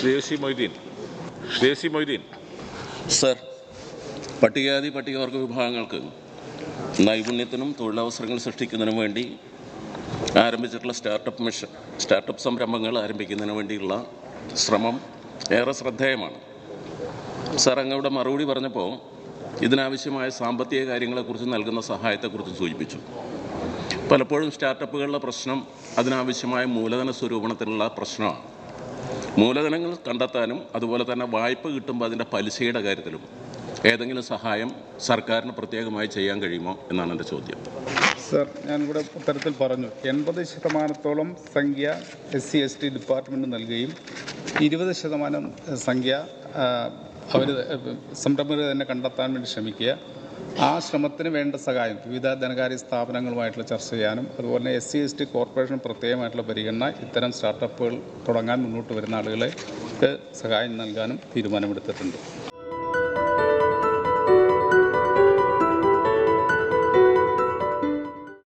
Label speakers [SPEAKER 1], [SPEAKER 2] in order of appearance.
[SPEAKER 1] Shri Moideen. Shri Moideen.
[SPEAKER 2] Sir പട്ടികജാതി പട്ടികവർഗ വിഭാഗങ്ങൾക്ക് നൈപുണ്യത്തിനും തൊഴിലവസരങ്ങൾ സൃഷ്ടിക്കുന്നതിനും വേണ്ടി ആരംഭിച്ചിട്ടുള്ള സ്റ്റാർട്ടപ്പ് മിഷൻ സ്റ്റാർട്ടപ്പ് സംരംഭങ്ങൾ ആരംഭിക്കുന്നതിന് വേണ്ടിയുള്ള ശ്രമം ഏറെ ശ്രദ്ധേയമാണ്. സർ അങ്ങയുടെ മറുപടി പറഞ്ഞപ്പോൾ ഇതിനാവശ്യമായ സാമ്പത്തിക കാര്യങ്ങളെക്കുറിച്ച് നൽകുന്ന സഹായത്തെക്കുറിച്ച് സൂചിപ്പിച്ചു. പലപ്പോഴും സ്റ്റാർട്ടപ്പുകളുടെ പ്രശ്നം അതിനാവശ്യമായ മൂലധന സ്വരൂപണത്തിനുള്ള പ്രശ്നമാണ്. മൂലധനങ്ങൾ കണ്ടെത്താനും അതുപോലെ തന്നെ വായ്പ കിട്ടുമ്പോൾ അതിന്റെ പലിശയുടെ കാര്യത്തിലും ഏതെങ്കിലും സഹായം സർക്കാരിന് പ്രത്യേകമായി ചെയ്യാൻ കഴിയുമോ എന്നാണ് എന്റെ ചോദ്യം.
[SPEAKER 3] സർ ഞാൻ ഇവിടെ ഉത്തരത്തിൽ പറഞ്ഞു. എൺപത് ശതമാനത്തോളം സംഖ്യ S C S T department നൽകുകയും ഇരുപത് ശതമാനം സംഖ്യ അവർ സംരംഭകർ തന്നെ കണ്ടെത്താൻ വേണ്ടി ശ്രമിക്കുക. ആ ശ്രമത്തിന് വേണ്ട സഹായം വിവിധ ധനകാര്യ സ്ഥാപനങ്ങളുമായിട്ടുള്ള ചർച്ച ചെയ്യാനും അതുപോലെ തന്നെ S C S T corporation പ്രത്യേകമായിട്ടുള്ള പരിഗണന ഇത്തരം സ്റ്റാർട്ടപ്പുകൾ തുടങ്ങാൻ മുന്നോട്ട് വരുന്ന ആളുകളെ സഹായം നൽകാനും തീരുമാനമെടുത്തിട്ടുണ്ട്.